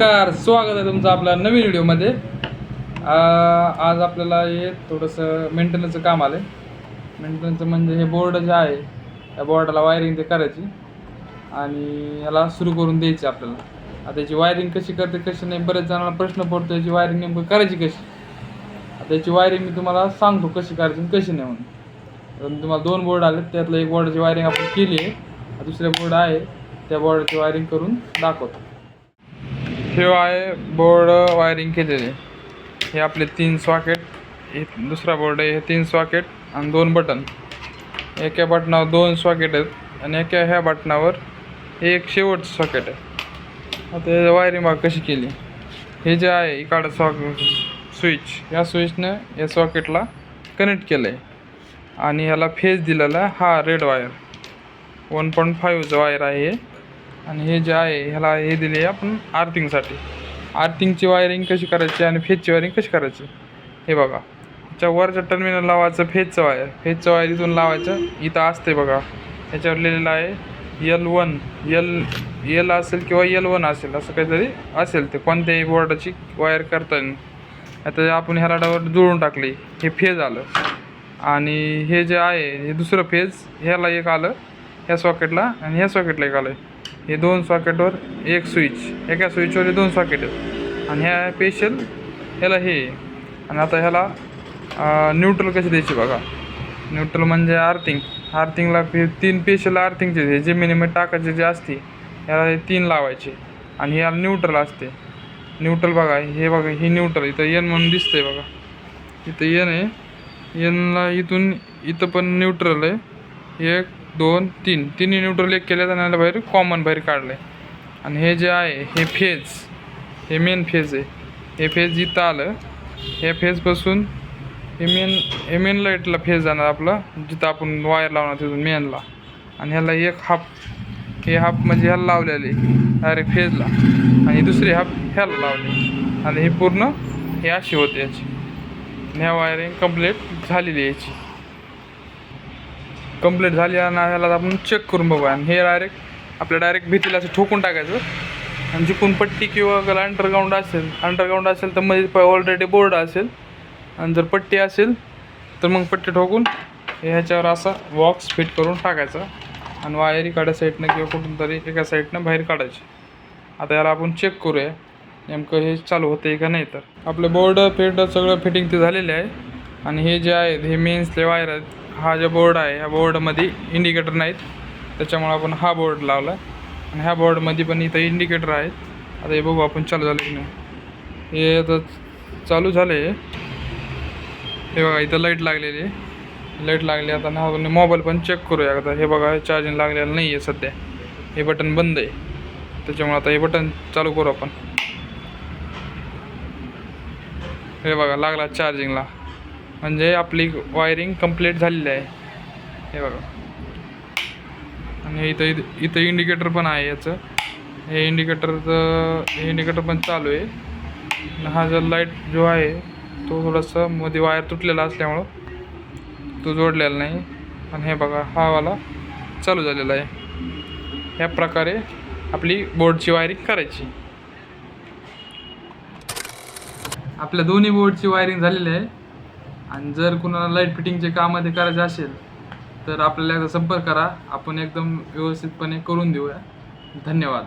नमस्कार स्वागत आहे तुमचं आपल्या नवीन व्हिडिओमध्ये. आज आपल्याला हे थोडंसं मेंटेनन्सचं काम आलं आहे मेंटेनन्सचं म्हणजे हे बोर्ड जे आहे त्या बोर्डाला वायरिंग ते करायची. आणि याला सुरू करून द्यायची आपल्याला. आता याची वायरिंग कशी करते कशी नाही बरेच जणांना प्रश्न पडतो याची वायरिंग नेमकं करायची कशी? आता याची वायरिंग मी तुम्हाला सांगतो कशी करायची कशी नाही म्हणून. तुम्हाला दोन बोर्ड आले त्यातलं एक बोर्डाची वायरिंग आपण केली आहे. दुसरे बोर्ड आहे त्या बोर्डाची वायरिंग करून दाखवतो. हे आहे बोर्ड वायरिंग केलेले. हे आपले तीन सॉकेट हे दुसरा बोर्ड आहे हे तीन सॉकेट आणि दोन बटन. एका बटनावर दोन सॉकेट आहेत आणि एका ह्या बटनावर एक शेवटचं सॉकेट आहे. आता हे वायरिंग बघा कशी केली. हे जे आहे इकडं सॉक स्विच. या स्विचनं या सॉकेटला कनेक्ट केलं आहे आणि ह्याला फेज दिलेला हा रेड वायर. वन पॉईंट फाईव्हचं वायर आहे हे. आणि हे जे आहे ह्याला हे दिले आहे आपण आर्थिंगसाठी आर्थिंगची वायरिंग कशी करायची आणि फेजची वायरिंग कशी करायची? हे बघा. ह्याच्या वरच्या टर्मिनल लावायचं फेजचं वायर फेजचं वायर इथून लावायचं इथं असते बघा. ह्याच्यावर लिहिलेलं आहे यल वन यल यल असेल किंवा यल वन असेल असं काहीतरी असेल ते. कोणत्याही बोर्डाची वायर करताना आता आपण ह्याला डावर जुळून टाकली. हे फेज आलं. आणि हे जे आहे हे दुसरं फेज ह्याला एक आलं. ह्या सॉकेटला आणि ह्या सॉकेटला एक आलं हे दोन सॉकेटवर एक स्विच एका स्विचवर हे दोन सॉकेट आहेत. आणि ह्या स्पेशल ह्याला हे आहे. आणि आता ह्याला न्यूट्रल कशी द्यायची बघा. न्यूट्रल म्हणजे आर्थिंग आर्थिंगला हे तीन पेशल आर्थिंगचे हे जमिनीमध्ये टाकायचे जे असते ह्याला हे तीन लावायचे. आणि ह्याला न्यूट्रल असते. न्यूट्रल बघा हे बघा हे न्यूट्रल इथं येन म्हणून दिसतंय बघा. इथं येन आहे. येनला इथून इथं पण न्यूट्रल आहे. एक दोन तीन. तिन्ही न्यूट्रल एक केले आणि बाहेर कॉमन बाहेर काढलं आहे आणि हे जे आहे हे फेज हे मेन फेज आहे. हे फेज इथं आलं. हे फेजपासून हे मेन हे मेन लाईटला फेज जाणार आपला. जिथं आपण वायर लावणार तिथून मेनला आणि ह्याला एक हाफ हे हाफ म्हणजे ह्याला लावलेले डायरेक्ट फेजला आणि दुसरी हाफ ह्याला लावली आणि हे पूर्ण हे अशी होते याची. आणि ह्या वायरिंग कंप्लीट झालेली याची. कंप्लीट झाली आणि ह्याला आपण चेक करून बघू आणि हे डायरेक्ट आपल्या डायरेक्ट भीतीला असं ठोकून टाकायचं. आणि जिकून पट्टी किंवा त्याला अंडरग्राऊंड असेल अंडरग्राऊंड असेल तर मध्ये ऑलरेडी बोर्ड असेल. आणि जर पट्टी असेल तर मग पट्टी ठोकून हे ह्याच्यावर असा बॉक्स फिट करून टाकायचा. आणि वायर इकडच्या साईडनं किंवा कुठून तरी एका साईडनं बाहेर काढायची. आता याला आपण चेक करूया नेमकं हे चालू होते का नाही तर. आपलं बोर्ड फिट सगळं फिटिंग ते झालेले आहे. आणि हे जे आहेत हे मेन्सले वायर आहेत. हा जो बोर्ड आहे ह्या बोर्डमध्ये इंडिकेटर नाहीत. त्याच्यामुळे आपण हा बोर्ड लावला आणि ह्या बोर्डमध्ये पण इथं इंडिकेटर आहेत. आता हे बघू आपण चालू झालं की नाही. हे आता चालू झाले. हे बघा इथं लाइट लागलेली आहे. लाइट लागली आता ना आपण मोबाईल पण चेक करूया. आता हे बघा चार्जिंग लागलेलं नाही आहे सध्या. हे बटन बंद आहे. त्याच्यामुळे आता हे बटन चालू करू आपण. हे बघा लागला चार्जिंगला म्हणजे आपली वायरिंग कंप्लीट झालेली आहे. हे बघा. आणि इथं इथं इथं इंडिकेटर पण आहे याचं. हे इंडिकेटरचं हे इंडिकेटर पण चालू आहे. हा जो लाइट जो आहे तो थोडासा मध्ये वायर तुटलेला असल्यामुळं तो जोडलेला नाही. आणि हे बघा हा वाला चालू झालेला आहे. ह्या प्रकारे आपली बोर्डची वायरिंग करायची. आपल्या दोन्ही बोर्डची वायरिंग झालेली आहे. आणि जर कुणाला लाइट फिटिंगचे कामध्ये करायचे असेल तर आपल्याला एकदा संपर्क करा. आपण एकदम व्यवस्थितपणे करून देऊया. धन्यवाद.